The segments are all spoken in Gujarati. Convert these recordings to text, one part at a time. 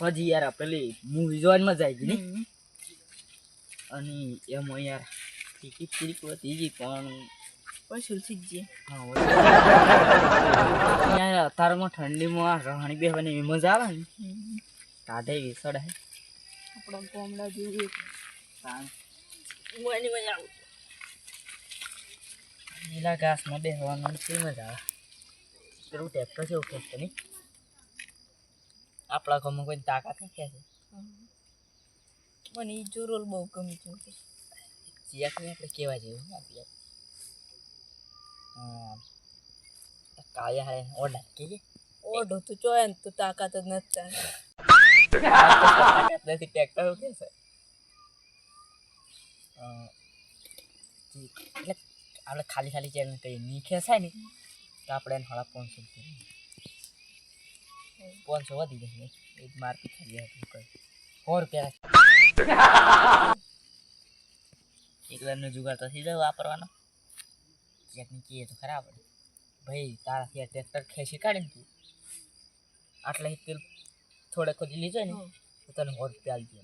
હજી યાર પેલી મૂવી જોવાની મજા આવી ગઈ ને અને એમાં યાર ટિકિટ ટિકિટ હતી જી પણ પછી શીખજે હા હોય. યાર અત્યારમાં ઠંડીમાં રહણી બેસવાની એવી મજા આવે ને. કાઢે એવી સડે આપણા ગામડા જેવી મોની મજા આવે લીલા ઘાસમાં બેસવાનું કેવી મજા આવે. પેલું ટેક્ટર છે ખેંચતો નહીં આપણા ઘરમાં કોઈ તાકાત નહીં ખેંચે મને જો રોલ બહુ ગમી છે. ચિયાકને આપણે કેવા જેવું હા કાળિયા હારે ઓર્ડર કે ઓડો તો જો ને તો તાકાત જ નથી તાકાત નથી ટ્રેક્ટર કે છે? એટલે આપણે ખાલી ખાલી ચેનલ કહીએ. નહીં ખેંચાય ને તો આપણે એને હળા પાંચસો પાંચસો વધી જશે. એ જ મારપીટ થઈ એટલું કઈ. સો રૂપિયા એકલાનો જુગાર તો સીધો વાપરવાનો. ચેકની કીએ તો ખરાબ ભાઈ તારાથી આ ટ્રેક્ટર ખેંચી કાઢે ને તું. આટલા એક થોડે ખોદી લીધો ને તો તને સો રૂપિયા દે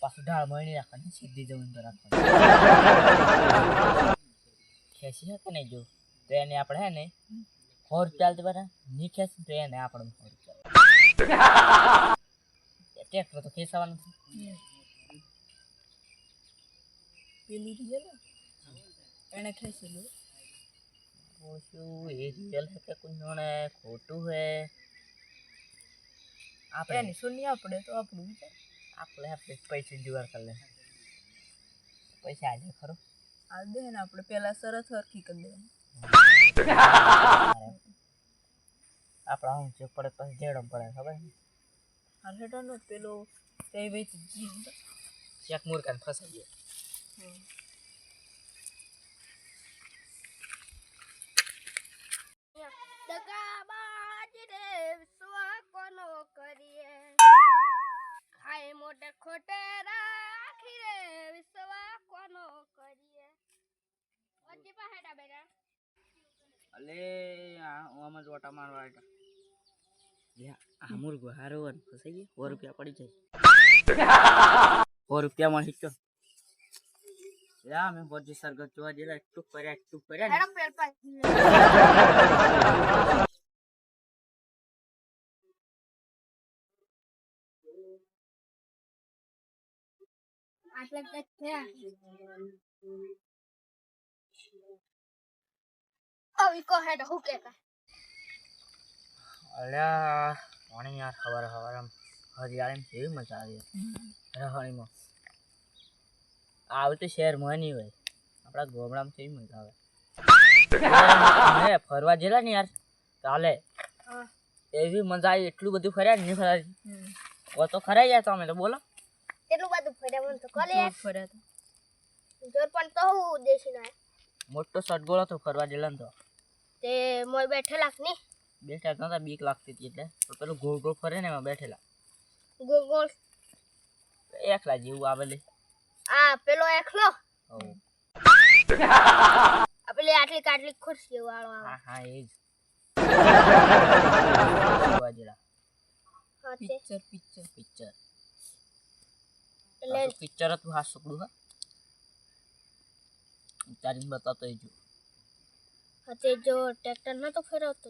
પાછું ઢાળ મળી રાખવાની સીધી જમીન પર રાખવાની. ખેંચી શકે ને જો. તો એને આપણે હે ને આપી દેવાના નહીં ખેંચી તો એને આપણે હોર ચાલે. ટ્રેક્ટર તો ખેંચાવાનું છે. પેલું રીજે ને એને ખેંચેલું ઓછું એ રિયલ છે કે કોઈ ને ખોટું છે આપણે એની સુની આપણે તો આપણું વિચાર આપણે આપણે પૈસા જુગાર કરી લે પૈસા આજે ખરો. આ દે ને આપણે પેલા સરસ હરખી કરી દેવાની હું ચેક પડે પછી જેડો પડે ખબર આ હેઠળનો પેલો તે વેચી જી હતો. મુરકાન ફસાઈ ગયો. દગાબાજ રે વિશ્વા કોનો કરીએ. ખાય મોટે ખોટે રાખી રે વિશ્વા કોનો કરીએ. વચ્ચે પાહેડા બેટા અલે આ આમાં જોટા મારવા આવ્યા ગુહારો ફસાઈ ગયો? સો રૂપિયા પડી જાય. સો રૂપિયા માં હિચો. લે અમે પછી સરગત જોવા જેલા એટલું કર્યા એટલું કર્યા આટલે થયા. હેડ હું કેતા અલ્યા પાણી યાર ખબર ખબર આમ હરિયાળી કેવી મજા આવી. રહાણીમાં આવતું શહેરમાં નહીં હોય. આપણા ગોમડામાં કેવી મજા આવે. ફરવા જેલા ને યાર. ચાલે. હા. એવી મજા આવી એટલું બધું ફર્યા નહીં ફર્યા ઓ તો ખરા યાર તમે તો બોલો. કેટલું બધું ફર્યા મને તો કોલે? યાર ફર્યા તો. જોર પણ તો હું દેશી ના. મોટો સટગોળો તો ફરવા જેલા તો. તે મોય બેઠેલા નહીં બેઠા નતા બીક લાગતી હતી એટલે. પણ પેલું ગોળ ગોળ ફરે ને એમાં બેઠેલા. ગોળ ગોળ. એકલા જેવું આવેલી આ પેલો એકલો. પેલી આટલી કાટલી ખુરશી વાળો હા હા એ જ પિક્ચર પિક્ચર પિક્ચર એટલે પિક્ચર હતું હા છોકરું હા. તારી બતાવતો એ જો હા તે જો ટ્રેક્ટર નતો ફેરવતો.